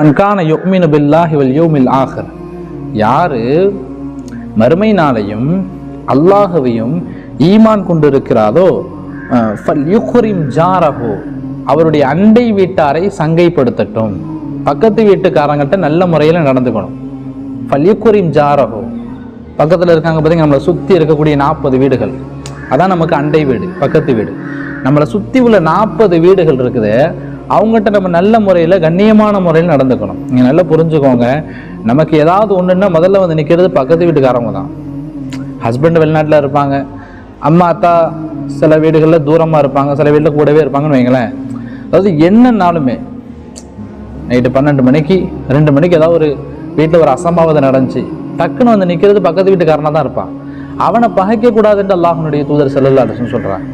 மன்கான யுக்மினு பில்லாஹி வல் யௌமில் ஆகர் யாரு? மறுமை நாளையும் அல்லாஹவையும் ஈமான் கொண்டிருக்கிறாரோ ஃபல் யுக்ரிம் ஜாரஹோ. அவருடைய அண்டை வீட்டாரை சங்கைப்படுத்தட்டும். பக்கத்து வீட்டுக்காரங்கிட்ட நல்ல முறையில் நடந்துக்கணும். ஃபல் யுக்ரிம் பக்கத்தில் இருக்காங்க பார்த்தீங்க நம்மளை சுற்றி இருக்கக்கூடிய நாற்பது வீடுகள். அதான் நமக்கு அண்டை வீடு பக்கத்து வீடு. நம்மளை சுற்றி உள்ள நாற்பது வீடுகள் இருக்குது. அவங்ககிட்ட நம்ம நல்ல முறையில் கண்ணியமான முறையில் நடந்துக்கணும். நீங்கள் நல்லா புரிஞ்சுக்கோங்க. நமக்கு ஏதாவது ஒன்றுன்னா முதல்ல வந்து நிற்கிறது பக்கத்து வீட்டுக்காரவங்க தான். ஹஸ்பண்ட் வெளிநாட்டில் இருப்பாங்க. அம்மா அத்தா சில வீடுகளில் தூரமாக இருப்பாங்க. சில வீட்டில் கூடவே இருப்பாங்கன்னு வைங்களேன். அதாவது என்னன்னாலுமே நைட்டு பன்னெண்டு மணிக்கு ரெண்டு மணிக்கு ஏதாவது ஒரு வீட்டில் ஒரு அசம்பாவிதம் நடந்துச்சு. டக்குன்னு வந்து நிற்கிறது பக்கத்து வீட்டுக்காரனாக தான் இருப்பான். அவனை பகைக்கக்கூடாதுன்ட்டு அல்லாஹனுடைய தூதர் செல்லல்லா சொல்கிறான்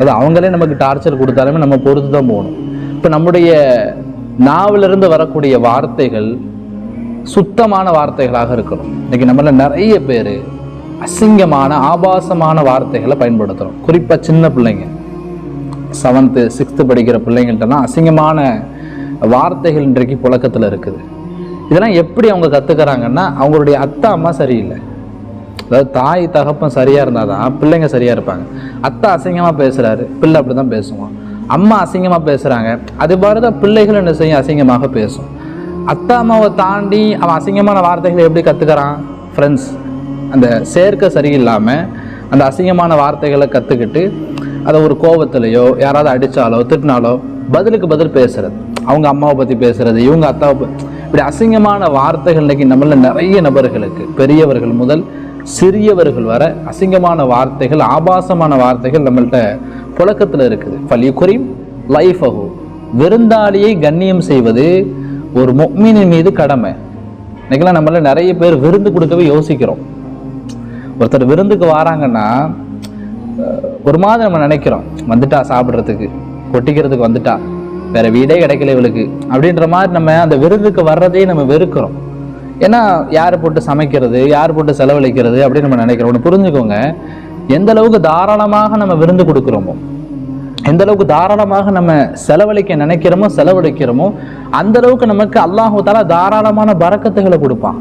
அது அவங்களே நமக்கு டார்ச்சர் கொடுத்தாலுமே நம்ம பொறுத்து தான் போகணும். இப்போ நம்முடைய நாவிலிருந்து வரக்கூடிய வார்த்தைகள் சுத்தமான வார்த்தைகளாக இருக்கணும். இன்னைக்கு நம்மள நிறைய பேர் அசிங்கமான ஆபாசமான வார்த்தைகளை பயன்படுத்துகிறோம் குறிப்பாக சின்ன பிள்ளைங்க. செவன்த்து சிக்ஸ்த்து படிக்கிற பிள்ளைங்கள்ட்டலாம் அசிங்கமான வார்த்தைகள் இன்றைக்கு புழக்கத்தில் இருக்குது. இதெல்லாம் எப்படி அவங்க கற்றுக்கிறாங்கன்னா அவங்களுடைய அத்தா அம்மா சரியில்லை. அதாவது தாய் தகப்பன் சரியாக இருந்தால் தான் பிள்ளைங்க சரியாக இருப்பாங்க. அத்தா அசிங்கமாக பேசுகிறாரு பிள்ளை அப்படி தான் பேசுவான். அம்மா அசிங்கமாக பேசுகிறாங்க அது மாதிரி தான் பிள்ளைகள் என்ன செய்யும்? அசிங்கமாக பேசும். அத்தா அம்மாவை தாண்டி அவன் அசிங்கமான வார்த்தைகளை எப்படி கற்றுக்கிறான் ஃப்ரெண்ட்ஸ் அந்த சேர்க்கை சரியில்லாமல் அந்த அசிங்கமான வார்த்தைகளை கற்றுக்கிட்டு அதை ஒரு கோபத்திலையோ யாராவது அடித்தாலோ திட்டினாலோ பதிலுக்கு பதில் பேசுகிறது அவங்க அம்மாவை பற்றி பேசுகிறது இவங்க அத்தாவை இப்படி அசிங்கமான வார்த்தைகள் இன்றைக்கி நம்மள நிறைய நபர்களுக்கு பெரியவர்கள் முதல் சிறியவர்கள் வர அசிங்கமான வார்த்தைகள் ஆபாசமான வார்த்தைகள் நம்மள்கிட்ட புழக்கத்தில் இருக்குது. ஃபலி குறையும் லைஃப் அஹோ விருந்தாளியை கண்ணியம் செய்வது ஒரு மொக்மீனின் மீது கடமை. இன்னைக்கெல்லாம் நம்மள நிறைய பேர் விருந்து கொடுக்கவே யோசிக்கிறோம். ஒருத்தர் விருந்துக்கு வராங்கன்னா ஒரு மாதிரி நம்ம நினைக்கிறோம். வந்துட்டா சாப்பிட்றதுக்கு கொட்டிக்கிறதுக்கு வந்துட்டா. வேற வீடே கிடைக்கல இவளுக்கு. அப்படின்ற மாதிரி நம்ம அந்த விருந்துக்கு வர்றதே நம்ம வெறுக்கிறோம். ஏன்னா யார் போட்டு சமைக்கிறது யார் போட்டு செலவழிக்கிறது அப்படின்னு நம்ம நினைக்கிறோம். ஒன்று புரிஞ்சுக்கோங்க. எந்த அளவுக்கு தாராளமாக நம்ம விருந்து கொடுக்குறோமோ எந்த அளவுக்கு தாராளமாக நம்ம செலவழிக்க நினைக்கிறோமோ செலவழிக்கிறோமோ அந்த அளவுக்கு நமக்கு அல்லாஹு தாலா தாராளமான பறக்கத்துகளை கொடுப்பான்.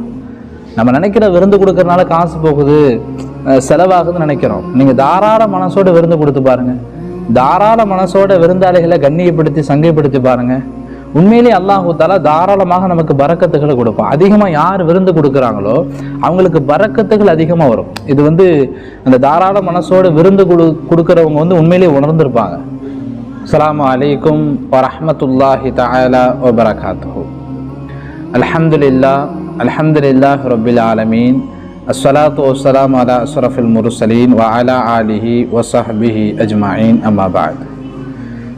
நம்ம நினைக்கிற விருந்து கொடுக்கறனால காசு போகுது செலவாகுதுன்னு நினைக்கிறோம். நீங்கள் தாராள மனசோட விருந்து கொடுத்து பாருங்க. தாராள மனசோட விருந்தாளிகளை கண்ணியப்படுத்தி சங்கைப்படுத்தி பாருங்கள் உண்மையிலேயே அல்லாஹு தாலா தாராளமாக நமக்கு பறக்கத்துகளை கொடுப்பான். அதிகமாக யார் விருந்து கொடுக்குறாங்களோ அவங்களுக்கு பறக்கத்துகள் அதிகமாக வரும். இது வந்து அந்த தாராள மனசோட விருந்து கொடு கொடுக்குறவங்க வந்து உண்மையிலேயே உணர்ந்திருப்பாங்க. அஸ்ஸலாமு அலைக்கும் வரமத்துல்லாஹி தஆலா வபரகாத்துஹு. அலமதுல்லா அலமதுல்லா ரபில் ஆலமீன். அஸ்வலாத்து வஸ்ஸலாமு அலா அஸ்ரஃபுல் முருசலீன் வ அலா ஆலிஹி வஸஹ்பிஹி அஜ்மாயின். அம்மாபாத்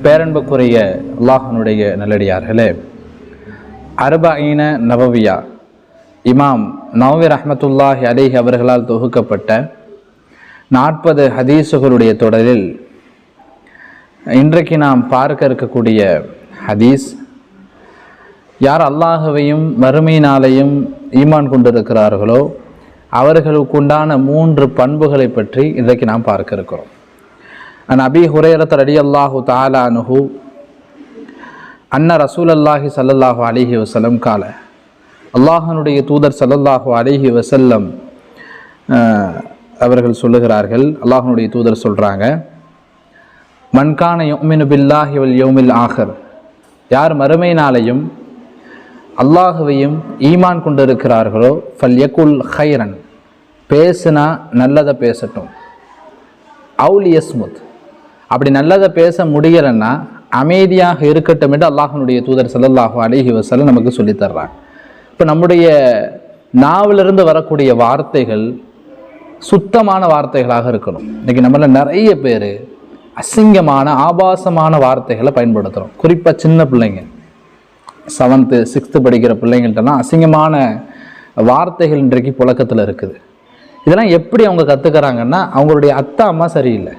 பேரன்புக்குரிய அல்லாஹனுடைய நல்லடியார்களே அர்பஈன நபவியா இமாம் நவவி ரஹமத்துல்லாஹி அலைஹி அவர்களால் தொகுக்கப்பட்ட நாற்பது ஹதீஸுகளுடைய தொடரில் இன்றைக்கு நாம் பார்க்க இருக்கக்கூடிய ஹதீஸ் யார் அல்லாஹுவையும் வறுமையினாலையும் ஈமான் கொண்டிருக்கிறார்களோ அவர்களுக்குண்டான மூன்று பண்புகளை பற்றி இன்றைக்கு நாம் பார்க்க இருக்கிறோம். அன் அபி ஹுரேரத் ரடி அல்லாஹு தாலானுஹு அன்ன ரசூல் அல்லாஹி சல்லல்லாஹு அலிஹி வசல்லம் கால அல்லாஹனுடைய தூதர் சல்லல்லாஹு அலிஹி வசல்லம் அவர்கள் சொல்லுகிறார்கள் அல்லாஹனுடைய தூதர் சொல்கிறாங்க மன்கான யோமினு பில்லாஹி வல் யோமில் ஆஹர். யார் மறுமை நாளையும் அல்லாஹுவையும் ஈமான் கொண்டிருக்கிறார்களோ ஃபல் யகுல் ஹைரன். பேசுனா நல்லதை பேசட்டும். அவுல் யஸ்முத். அப்படி நல்லதை பேச முடியலைன்னா அமைதியாக இருக்கட்டும் என்று அல்லாஹனுடைய தூதர் ஸல்லல்லாஹு அலிஹி வசலம் நமக்கு சொல்லித்தர்றாங்க இப்போ நம்முடைய நாவிலிருந்து வரக்கூடிய வார்த்தைகள் சுத்தமான வார்த்தைகளாக இருக்கணும். இன்றைக்கி நம்மள நிறைய பேர் அசிங்கமான ஆபாசமான வார்த்தைகளை பயன்படுத்துகிறோம் குறிப்பாக சின்ன பிள்ளைங்க. செவன்த்து சிக்ஸ்த்து படிக்கிற பிள்ளைங்கள்ட்டலாம் அசிங்கமான வார்த்தைகள் இன்றைக்கு புழக்கத்தில் இருக்குது. இதெல்லாம் எப்படி அவங்க கற்றுக்கிறாங்கன்னா அவங்களுடைய அத்தா அம்மா சரியில்லை.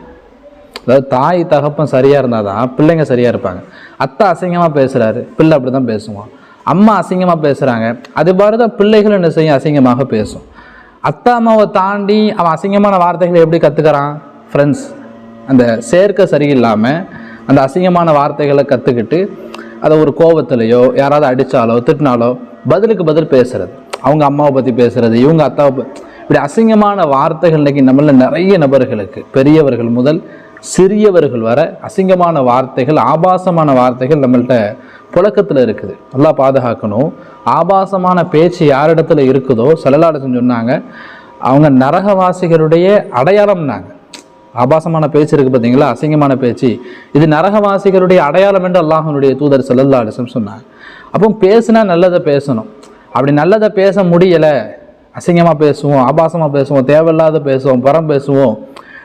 அதாவது தாய் தகப்பன் சரியாக இருந்தால் தான் பிள்ளைங்க சரியாக இருப்பாங்க. அத்தை அசிங்கமாக பேசுகிறாரு பிள்ளை அப்படி தான் பேசுவான். அம்மா அசிங்கமாக பேசுகிறாங்க அது மாதிரி தான் பிள்ளைகள் என்ன செய்யும்? அசிங்கமாக பேசும். அத்தா அம்மாவை தாண்டி அவன் அசிங்கமான வார்த்தைகளை எப்படி கற்றுக்கிறான் ஃப்ரெண்ட்ஸ் அந்த சேர்க்கை சரியில்லாமல் அந்த அசிங்கமான வார்த்தைகளை கற்றுக்கிட்டு அதை ஒரு கோபத்திலையோ யாராவது அடித்தாலோ திட்டினாலோ பதிலுக்கு பதில் பேசுகிறது அவங்க அம்மாவை பற்றி பேசுகிறது இவங்க அத்தாவை இப்படி அசிங்கமான வார்த்தைகள் இன்றைக்கி நம்மள நிறைய நபர்களுக்கு பெரியவர்கள் முதல் சிறியவர்கள் வர அசிங்கமான வார்த்தைகள் ஆபாசமான வார்த்தைகள் நம்மள்கிட்ட புழக்கத்தில் இருக்குது. நல்லா பாதுகாக்கணும். ஆபாசமான பேச்சு யாரிடத்துல இருக்குதோ செல்லலாடசன் சொன்னாங்க அவங்க நரகவாசிகளுடைய அடையாளம்னாங்க. ஆபாசமான பேச்சு இருக்குது பார்த்தீங்களா அசிங்கமான பேச்சு. இது நரகவாசிகளுடைய அடையாளம் என்று அல்லாஹனுடைய தூதர் செல்லல்லா அலிசம் சொன்னாங்க அப்போ பேசுனா நல்லதை பேசணும். அப்படி நல்லதை பேச முடியலை அசிங்கமாக பேசுவோம் ஆபாசமாக பேசுவோம் தேவையில்லாத பேசுவோம் புறம் பேசுவோம்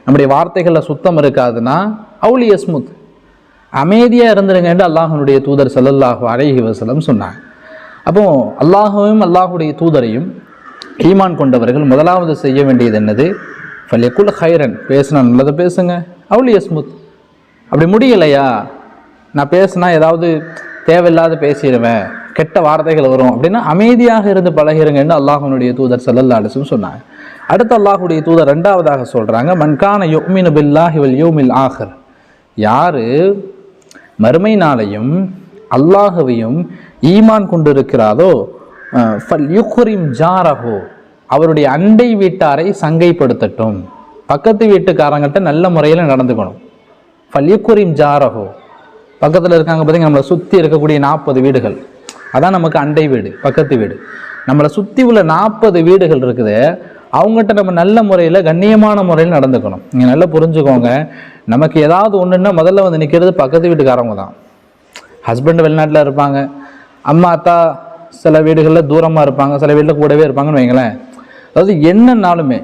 நம்முடைய வார்த்தைகளில் சுத்தம் இருக்காதுன்னா அவுலி அஸ்முத் அமைதியாக இருந்துருங்கன்ட்டு என்று அல்லாஹனுடைய தூதர் சல்லல்லாஹு அலைஹி வசலம் சொன்னாங்க அப்போ அல்லாஹுவையும் அல்லாஹுடைய தூதரையும் ஈமான் கொண்டவர்கள் முதலாவது செய்ய வேண்டியது என்னது? ஃபல்யக்குல் ஹைரன். பேசுனா நல்லதை பேசுங்க. அவுலி அஸ்முத் அப்படி முடியலையா? நான் பேசுனா ஏதாவது தேவையில்லாத பேசிடுவேன் கெட்ட வார்த்தைகள் வரும் அப்படின்னா அமைதியாக இருந்து பழகிருங்கன்னு அல்லாஹனுடைய தூதர் ஸல்லல்லாஹு சொன்னாங்க அடுத்து அல்லாஹுடைய தூதர் ரெண்டாவதாக சொல்கிறாங்க மன்கான யுக்மினு பில்லாஹி வல் யௌமில் ஆஹர். யார்? மறுமை நாளையும் அல்லாஹுவையும் ஈமான் கொண்டிருக்கிறாரோ ஃபல் யுக்ரிம் ஜாரஹோ. அவருடைய அண்டை வீட்டாரை சங்கைப்படுத்தட்டும். பக்கத்து வீட்டுக்காரங்கள்ட்ட நல்ல முறையில் நடந்துக்கணும். ஃபல்யுக்குரிம் ஜாரஹோ. பக்கத்தில் இருக்காங்க பார்த்தீங்க நம்மளை சுற்றி இருக்கக்கூடிய நாற்பது வீடுகள். அதான் நமக்கு அண்டை வீடு பக்கத்து வீடு. நம்மளை சுற்றி உள்ள நாற்பது வீடுகள் இருக்குது அவங்ககிட்ட நம்ம நல்ல முறையில் கண்ணியமான முறையில் நடந்துக்கணும். நீங்கள் நல்லா புரிஞ்சுக்கோங்க. நமக்கு ஏதாவது ஒன்றுன்னா முதல்ல வந்து நிற்கிறது பக்கத்து வீட்டுக்காரவங்க தான். ஹஸ்பண்ட் வெளிநாட்டில் இருப்பாங்க. அம்மா அத்தா சில வீடுகளில் தூரமாக இருப்பாங்க. சில வீட்டில் கூடவே இருப்பாங்கன்னு வைங்களேன். அதாவது என்னன்னாலுமே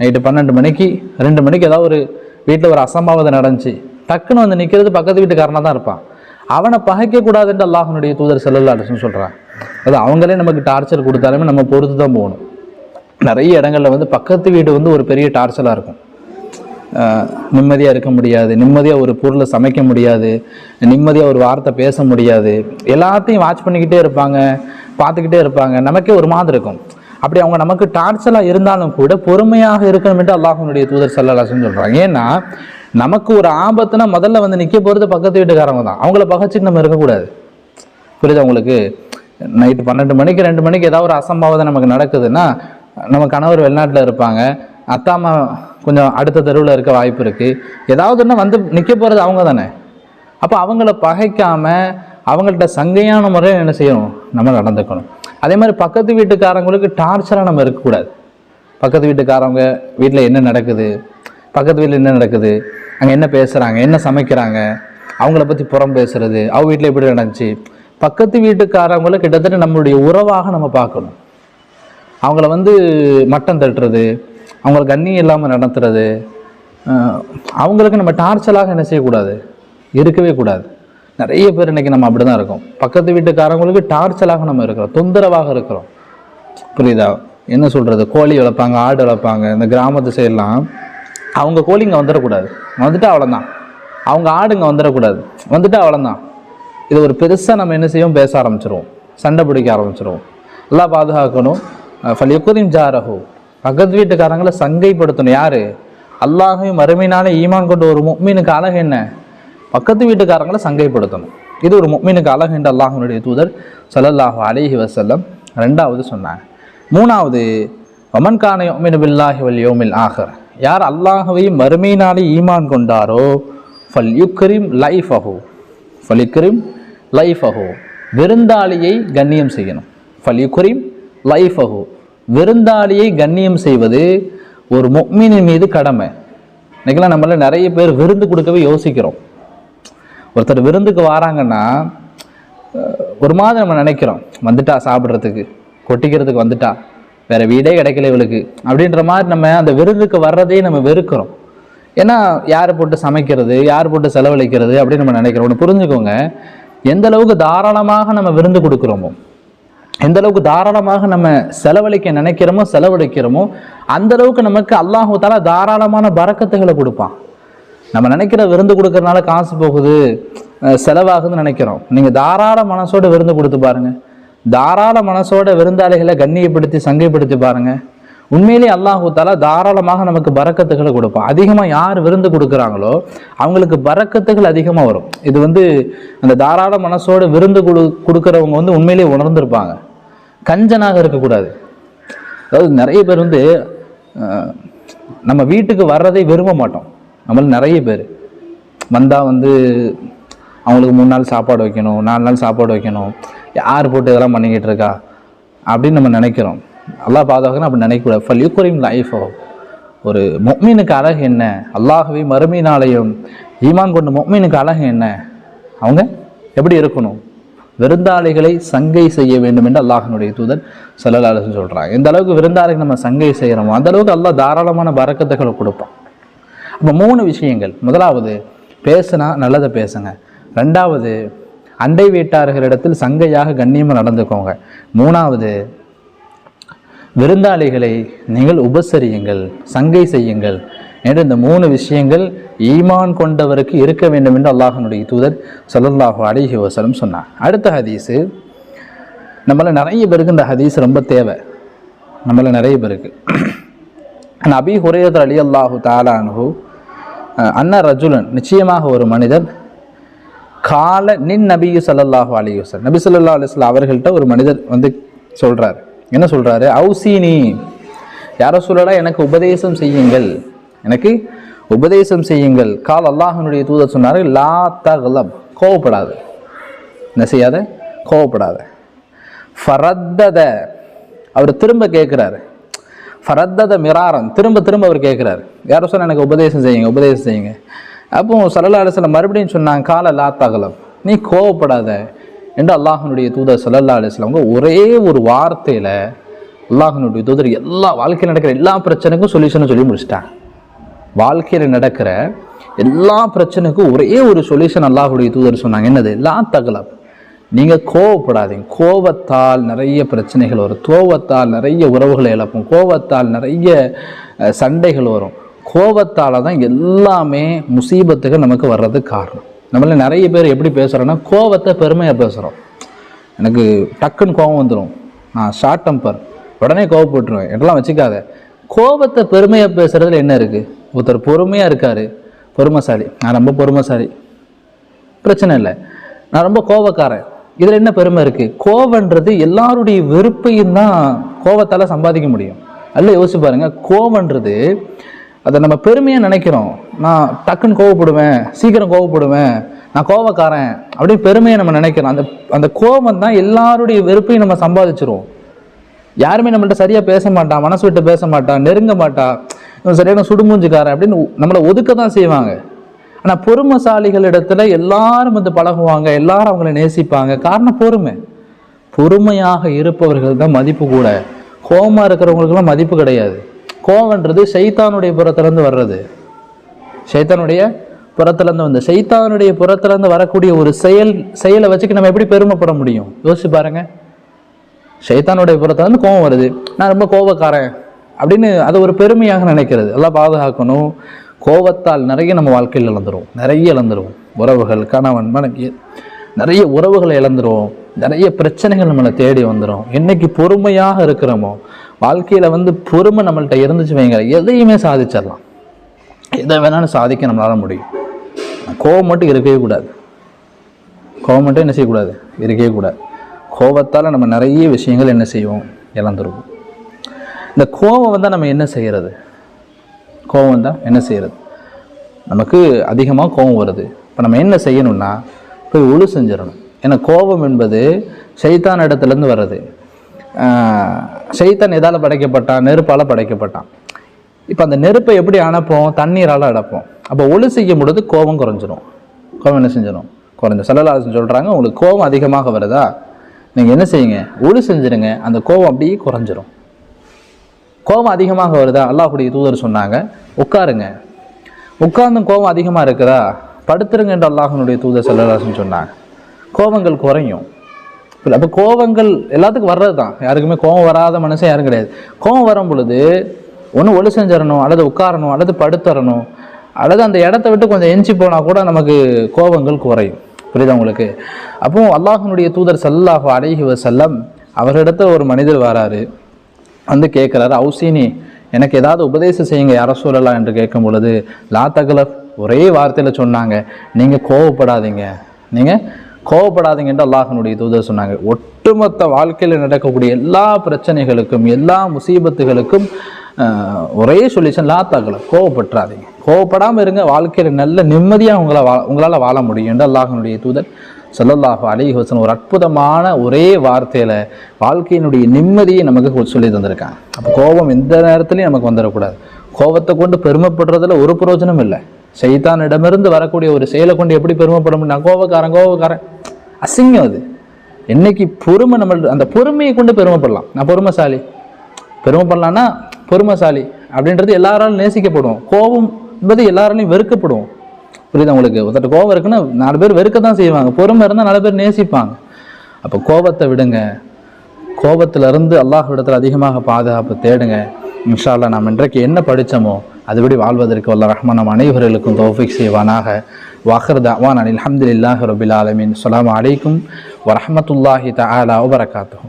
நைட்டு பன்னெண்டு மணிக்கு ரெண்டு மணிக்கு ஏதாவது ஒரு வீட்டில் ஒரு அசம்பாவிதம் நடந்துச்சு. டக்குன்னு வந்து நிற்கிறது பக்கத்து வீட்டுக்காரனாக தான் இருப்பான். அவனை பகைக்கக்கூடாதுன்னு அல்லாஹனுடைய தூதர் செல்லல்லா சொல்கிறான் அது அவங்களே நமக்கு டார்ச்சர் கொடுத்தாலுமே நம்ம பொறுத்து தான் போகணும். நிறைய இடங்கள்ல வந்து பக்கத்து வீடு வந்து ஒரு பெரிய டார்ச்சலாக இருக்கும். நிம்மதியாக இருக்க முடியாது நிம்மதியாக ஒரு பொருளை சமைக்க முடியாது நிம்மதியாக ஒரு வார்த்தை பேச முடியாது. எல்லாத்தையும் வாட்ச் பண்ணிக்கிட்டே இருப்பாங்க பார்த்துக்கிட்டே இருப்பாங்க. நமக்கே ஒரு மாதிரி இருக்கும். அப்படி அவங்க நமக்கு டார்ச்சலாக இருந்தாலும் கூட பொறுமையாக இருக்கணும்ட்டு அல்லாஹனுடைய தூதர் சல்லாசன்னு சொல்கிறாங்க ஏன்னா நமக்கு ஒரு ஆபத்துனா முதல்ல வந்து நிற்க போகிறது பக்கத்து வீட்டுக்காரங்க தான். அவங்கள பகைச்சிட்டு நம்ம இருக்கக்கூடாது புரியுது அவங்களுக்கு நைட்டு பன்னெண்டு மணிக்கு ரெண்டு மணிக்கு ஏதாவது ஒரு அசம்பாவதம் நமக்கு நடக்குதுன்னா நம்ம கணவர் வெளிநாட்டில் இருப்பாங்க. அத்தாமா கொஞ்சம் அடுத்த தெருவில் இருக்க வாய்ப்பு இருக்குது ஏதாவதுன்னா வந்து நிற்க போகிறது அவங்க தானே. அப்போ அவங்கள பகைக்காமல் அவங்கள்ட்ட சங்கையான முறையில் என்ன செய்யணும்? நம்ம நடந்துக்கணும். அதே மாதிரி பக்கத்து வீட்டுக்காரங்களுக்கு டார்ச்சராக நம்ம இருக்கக்கூடாது. பக்கத்து வீட்டுக்காரவங்க வீட்டில் என்ன நடக்குது? பக்கத்து வீட்டில் என்ன நடக்குது? அங்கே என்ன பேசுகிறாங்க என்ன சமைக்கிறாங்க? அவங்கள பற்றி புறம் பேசுறது அவங்க வீட்டில் எப்படி நடந்துச்சு. பக்கத்து வீட்டுக்காரவங்கள கிட்டத்தட்ட நம்மளுடைய உறவாக நம்ம பார்க்கணும். அவங்கள வந்து மட்டம் தட்டுறது அவங்கள கண்ணியம் இல்லாமல் நடத்துறது அவங்களுக்கு நம்ம டார்ச்சலாக என்ன செய்யக்கூடாது? இருக்கவே கூடாது. நிறைய பேர் இன்றைக்கி நம்ம அப்படி தான் இருக்கோம். பக்கத்து வீட்டுக்காரங்களுக்கு டார்ச்சலாக நம்ம இருக்கிறோம். தொந்தரவாக இருக்கிறோம். புரியுதா? என்ன சொல்கிறது கோழி வளர்ப்பாங்க ஆடு வளர்ப்பாங்க இந்த கிராமத்து சைடெலாம் அவங்க கோழி இங்கே வந்துடக்கூடாது. வந்துட்டு அவ்வளோதான் அவங்க ஆடு இங்கே வந்துடக்கூடாது. வந்துட்டு அவ்வளோதான் இது ஒரு பெருசாக நம்ம என்ன செய்வோம்? பேச ஆரம்பிச்சிருவோம். சண்டை பிடிக்க ஆரம்பிச்சிருவோம். எல்லாம் பாதுகாக்கணும். ஃபலியுக்குரிம் ஜாரஹு. பக்கத்து வீட்டுக்காரங்களை சங்கைப்படுத்தணும். யார்? அல்லாஹையும் மறுமையினாலே ஈமான் கொண்டு ஒரு முக்மீனுக்கு அழகு என்ன? பக்கத்து வீட்டுக்காரங்களை சங்கைப்படுத்தணும். இது ஒரு முக்மீனுக்கு அழகு என்று அல்லாஹனுடைய தூதர் ஸல்லல்லாஹு அலிஹி வசல்லம் ரெண்டாவது சொன்னாங்க. மூணாவது வமன் கான யுமினு பில்லாஹி வல் யோமில் ஆஹிர். யார் அல்லாஹவையும் மறுமையினாலே ஈமான் கொண்டாரோ ஃபல் யுக்ரிம் லைஃபஹு. ஃபல் யுக்ரிம் அஹோ விருந்தாளியை கண்ணியம் செய்யணும். ஃபல் யுக்ரிம் லைஃபஹு. விருந்தாளியை கண்ணியம் செய்வது ஒரு மொக்மீனின் மீது கடமை. இன்றைக்கெல்லாம் நம்மள நிறைய பேர் விருந்து கொடுக்கவே யோசிக்கிறோம். ஒருத்தர் விருந்துக்கு வராங்கன்னா ஒரு மாதிரி நம்ம நினைக்கிறோம். வந்துட்டா சாப்பிட்றதுக்கு கொட்டிக்கிறதுக்கு வந்துட்டா வேற வீடே கிடைக்கல இவளுக்கு அப்படின்ற மாதிரி நம்ம அந்த விருந்துக்கு வர்றதே நம்ம வெறுக்கிறோம். ஏன்னா யார் போட்டு சமைக்கிறது யார் போட்டு செலவழிக்கிறது அப்படின்னு நம்ம நினைக்கிறோம். ஒன்று புரிஞ்சுக்கோங்க எந்த அளவுக்கு தாராளமாக நம்ம விருந்து கொடுக்குறோமோ எந்த அளவுக்கு தாராளமாக நம்ம செலவழிக்க நினைக்கிறோமோ செலவழிக்கிறோமோ அந்த அளவுக்கு நமக்கு அல்லாஹு தாலா தாராளமான பறக்கத்துகளை கொடுப்பான். நம்ம நினைக்கிற விருந்து கொடுக்கறதுனால காசு போகுது செலவாகுதுன்னு நினைக்கிறோம். நீங்கள் தாராள மனசோட விருந்து கொடுத்து பாருங்க. தாராள மனசோட விருந்தாளிகளை கண்ணியப்படுத்தி சங்கைப்படுத்தி பாருங்க. உண்மையிலேயே அல்லாஹூ தாலா தாராளமாக நமக்கு பறக்கத்துகளை கொடுப்பான். அதிகமாக யார் விருந்து கொடுக்குறாங்களோ அவங்களுக்கு பறக்கத்துகள் அதிகமாக வரும். இது வந்து அந்த தாராள மனசோட விருந்து கொடு கொடுக்குறவங்க வந்து உண்மையிலேயே உணர்ந்திருப்பாங்க. கஞ்சனாக இருக்கக்கூடாது. அதாவது நிறைய பேர் வந்து நம்ம வீட்டுக்கு வர்றதை விரும்ப மாட்டோம். நம்மள நிறைய பேர். வந்தால் வந்து அவங்களுக்கு மூணு நாள் சாப்பாடு வைக்கணும் நாலு நாள் சாப்பாடு வைக்கணும். யார் போட்டு இதெல்லாம் பண்ணிக்கிட்டு இருக்கா? அப்படின்னு நம்ம நினைக்கிறோம். அல்லாஹ் பாதுகாக்கணும் அப்படி நினைக்கக்கூடாது. ஃபல் யூக்குரிம் லைஃபோ ஒரு மொக்மீனுக்கு அழகு என்ன? அல்லாஹ்வை மறுமையினாலையும் ஈமான் கொண்ட மொக்மீனுக்கு அழகு என்ன? அவங்க எப்படி இருக்கணும்? விருந்தாளிகளை சங்கை செய்ய வேண்டும் என்று அல்லாஹனுடைய தூதர் சல்லல்லாஹு சொல்றாங்க. எந்த அளவுக்கு விருந்தாளிகள் நம்ம சங்கை செய்கிறோமோ அந்த அளவுக்கு அல்லாஹ் தாராளமான பறக்கத்துகளை கொடுப்பான். அப்போ மூணு விஷயங்கள். முதலாவது பேசுனா நல்லதை பேசுங்க. ரெண்டாவது அண்டை வீட்டார்களிடத்தில் சங்கையாக கண்ணியமாக நடந்துக்கோங்க. மூணாவது விருந்தாளிகளை நீங்கள் உபசரியுங்கள் சங்கை செய்யுங்கள். என்று இந்த மூணு விஷயங்கள் ஈமான் கொண்டவருக்கு இருக்க வேண்டும் என்று அல்லாஹனுடைய தூதர் சல்லல்லாஹு அலைஹி வசலம் சொன்னார். அடுத்த ஹதீஸு நம்மளை நிறைய பேருக்கு இந்த ஹதீஸ் ரொம்ப தேவை. நம்மளை நிறைய பேருக்கு. நபி ஹுரேதர் அலி அல்லாஹு தாலானு அன்ன ரஜுலன் நிச்சயமாக ஒரு மனிதர் கால நின் நபியு ஸல்லல்லாஹு அலைஹி வஸல்லம் நபி சொல்லா அலிஸ்லா அவர்கள்ட்ட ஒரு மனிதர் வந்து சொல்கிறார் என்ன சொல்கிறாரு அவுசீனி யாரோ சொல்லடா எனக்கு உபதேசம் செய்யுங்கள். எனக்கு உபதேசம் செய்யுங்கள். கால் அல்லாஹனுடைய தூதர் சொன்னார் லா தகலம் கோவப்படாது. என்ன செய்யாத? கோவப்படாத. ஃபரத்தத. அவர் திரும்ப கேட்குறாரு ஃபரத்தத மிராரன். திரும்ப திரும்ப அவர் கேட்குறாரு யாரோ சொன்னால் எனக்கு உபதேசம் செய்யுங்க உபதேசம் செய்யுங்க. அப்போ சல்லல்லா சில மறுபடியும் சொன்னாங்க கால லா தகலம் நீ கோவப்படாத. என்று அல்லாஹனுடைய தூதர் சல்லல்லா அலிஸ்லாமுங்க ஒரே ஒரு வார்த்தையில் அல்லாஹனுடைய தூதர் எல்லா வாழ்க்கையில் நடக்கிற எல்லா பிரச்சனைக்கும் சொல்யூஷனை சொல்லி முடிச்சிட்டாங்க. வாழ்க்கையில் நடக்கிற எல்லா பிரச்சனைக்கும் ஒரே ஒரு சொல்யூஷன் அல்லாஹுடைய தூதர் சொன்னாங்க. என்னது? லா தகலப். நீங்கள் கோவப்படாதீங்க. கோவத்தால் நிறைய பிரச்சனைகள் வரும். கோவத்தால் நிறைய உறவுகளை இழப்போம். கோவத்தால் நிறைய சண்டைகள் வரும். கோவத்தால் தான் எல்லாமே முசீபத்துக்கு நமக்கு வர்றதுக்கு காரணம். நம்மள நிறைய பேர் எப்படி பேசுகிறோன்னா கோவத்தை பெருமையாக பேசுகிறோம் எனக்கு டக்குன்னு கோவம் வந்துடும் நான் ஷார்ட் டெம்பர் உடனே கோவப்பட்டுருவேன். எல்லாம் வச்சுக்காத. கோவத்தை பெருமையாக பேசுகிறதுல என்ன இருக்குது ஒருத்தர் பொறுமையாக இருக்கார். பொறுமைசாலி. நான் ரொம்ப பொறுமைசாலி. பிரச்சனை இல்லை. நான் ரொம்ப கோவக்காரன் இதில் என்ன பெருமை இருக்குது கோவன்றது எல்லாருடைய வெறுப்பையும் தான் கோவத்தால் சம்பாதிக்க முடியும். அல்ல யோசிச்சு பாருங்கள் கோவன்றது அதை நம்ம பெருமையாக நினைக்கிறோம். நான் டக்குன்னு கோவப்படுவேன் சீக்கிரம் கோவப்படுவேன் நான் கோவக்காரன் அப்படின்னு பெருமையை நம்ம நினைக்கிறோம். அந்த அந்த கோவம் தான் எல்லாருடைய வெறுப்பையும் நம்ம சம்பாதிச்சிரும். யாருமே நம்மள்ட்ட சரியாக பேச மாட்டான் மனசு விட்டு பேச மாட்டான் நெருங்க மாட்டான். இவன் சரியான சுடுமூஞ்சுக்காரன் அப்படின்னு நம்மளை ஒதுக்க தான் செய்வாங்க. ஆனால் பொறுமைசாலிகள் இடத்துல எல்லாரும் வந்து பழகுவாங்க எல்லாரும் அவங்கள நேசிப்பாங்க. காரணம் பொறுமை. பொறுமையாக இருப்பவர்கள் தான் மதிப்பு கூட. கோபமாக இருக்கிறவங்களுக்குலாம் மதிப்பு கிடையாது. கோவன்றது சைத்தானுடைய புறத்திலேருந்து வர்றது. சைத்தானுடைய புறத்திலேருந்து வந்து சைத்தானுடைய புறத்திலேருந்து வரக்கூடிய ஒரு செயல் செயலை வச்சுக்க நம்ம எப்படி பெருமைப்பட முடியும்? யோசிச்சு பாருங்க. சைத்தானுடைய புறத்துலேருந்து கோவம் வருது. நான் ரொம்ப கோபக்காரன் அப்படின்னு அதை ஒரு பெருமையாக நினைக்கிறது. எல்லாம் பாதுகாக்கணும். கோபத்தால் நிறைய நம்ம வாழ்க்கையில் இழந்துருவோம். நிறைய இழந்துருவோம். உறவுகள் கணவன் மனைவி நிறைய உறவுகளை இழந்துருவோம். நிறைய பிரச்சனைகள் நம்மளை தேடி வந்துடும் என்னைக்கு பொறுமையாக இருக்கிறோமோ வாழ்க்கையில் வந்து பொறுமை நம்மள்கிட்ட இருந்துச்சு வைங்க எதையுமே சாதிச்சிடலாம். எதை வேணாலும் சாதிக்க நம்மளால் முடியும். கோவம் மட்டும் இருக்கவே கூடாது. கோவம் மட்டும் என்ன செய்யக்கூடாது? இருக்கவே கூடாது. கோபத்தால் நம்ம நிறைய விஷயங்கள் என்ன செய்வோம்? இழந்துருவோம். இந்த கோபம் வந்தால் நம்ம என்ன செய்கிறது கோபம் வந்தால் என்ன செய்கிறது நமக்கு அதிகமாக கோபம் வருது. இப்போ நம்ம என்ன செய்யணும்னா போய் ஒழு செஞ்சிடணும். ஏன்னா கோபம் என்பது சைத்தான் இடத்துலேருந்து வர்றது. சைத்தான் எதால் படைக்கப்பட்டான்? நெருப்பால் படைக்கப்பட்டான். இப்போ அந்த நெருப்பை எப்படி அணைப்போம்? தண்ணீரால் அடைப்போம். அப்போ ஒளி செய்யும் பொழுது கோபம் குறைஞ்சிரும். கோபம் என்ன செஞ்சிடும் குறைஞ்சிரும். செல்லலாசன் சொல்கிறாங்க உங்களுக்கு கோபம் அதிகமாக வருதா? நீங்கள் என்ன செய்யுங்க? ஒளி செஞ்சிருங்க. அந்த கோபம் அப்படியே குறைஞ்சிரும். கோபம் அதிகமாக வருதா? அல்லாஹுடைய தூதர் சொன்னாங்க. உட்காருங்க. உட்கார்ந்தும் கோபம் அதிகமாக இருக்குதா? படுத்துருங்க என்று அல்லாஹனுடைய தூதர் செல்லராசன் சொன்னாங்க. கோபங்கள் குறையும். அப்போ கோபங்கள் எல்லாத்துக்கும் வர்றது தான் யாருக்குமே கோபம் வராத மனுஷன் யாரும் கிடையாது. கோபம் வரும் பொழுது ஒன்று ஒளி செஞ்சிடணும் அல்லது உட்காரணும் அல்லது படுத்துறணும் அல்லது அந்த இடத்த விட்டு கொஞ்சம் எஞ்சி போனால் கூட நமக்கு கோபங்கள் குறையும். புரியுதா உங்களுக்கு? அப்போ அல்லாஹனுடைய தூதர் சல்லாஹு அலைஹி வஸல்லம் அவரிடத்த ஒரு மனிதர் வராரு. வந்து கேட்குறாரு அவுசினி எனக்கு ஏதாவது உபதேசம் செய்யுங்க யார சொல்லலாம் என்று கேட்கும் பொழுது லா தகலப் ஒரே வார்த்தையில் சொன்னாங்க நீங்கள் கோவப்படாதீங்க. நீங்கள் கோவப்படாதீங்கன்னு அல்லாஹனுடைய தூதர் சொன்னாங்க. ஒட்டுமொத்த வாழ்க்கையில் நடக்கக்கூடிய எல்லா பிரச்சனைகளுக்கும் எல்லா முசீபத்துகளுக்கும் ஒரே சொல்யூஷன் லா தகலப் கோவப்பட்டுறாதீங்க. கோவப்படாமல் இருங்க வாழ்க்கையில் நல்ல நிம்மதியாக உங்களை வா உங்களால் வாழ முடியும் என்று அல்லாஹனுடைய தூதர் சொல்லல்லாஹு அலி வஸல்லம் ஒரு அற்புதமான ஒரே வார்த்தையில் வாழ்க்கையினுடைய நிம்மதியை நமக்கு சொல்லி தந்திருக்காங்க. அப்போ கோபம் எந்த நேரத்துலையும் நமக்கு வந்துடக்கூடாது. கோபத்தை கொண்டு பெருமைப்படுறதுல ஒரு பிரயோஜனம் இல்லை. செய்தானிடமிருந்து வரக்கூடிய ஒரு செயலை கொண்டு எப்படி பெருமைப்பட முடியும்? நான் கோபக்காரன் கோபக்காரன். அசிங்கம் அது. என்னைக்கு பொறுமை நம்ம அந்த பொறுமையை கொண்டு பெருமைப்படலாம். நான் பொறுமைசாலி. பெருமைப்படலான்னா பொறுமைசாலி அப்படின்றது எல்லாராலும் நேசிக்கப்படுவோம். கோபம் என்பது எல்லாராலையும் வெறுக்கப்படுவோம். புரியுதா உங்களுக்கு? ஒருத்தர் கோபம் இருக்குன்னா நாலு பேர் வெறுக்க தான் செய்வாங்க. பொறுமை இருந்தால் நாலு பேர் நேசிப்பாங்க. அப்போ கோபத்தை விடுங்க. கோபத்திலிருந்து அல்லாஹ் அதிகமாக பாதுகாப்பு தேடுங்க. இன்ஷா நாம் இன்றைக்கு என்ன படித்தோமோ அதுபடி வாழ்வதற்கு வல்ல ரஹ்மான் நம் அனைவர்களுக்கும் தோஃபிக் செய்வானாக. வாஹர் தாவான் அனில் அல்ஹம்துலில்லாஹி ரபில் ஆலமீன். அஸ்ஸலாமு அலைக்கும் வரமத்துல்லாஹி தலா வபரகாத்துஹு.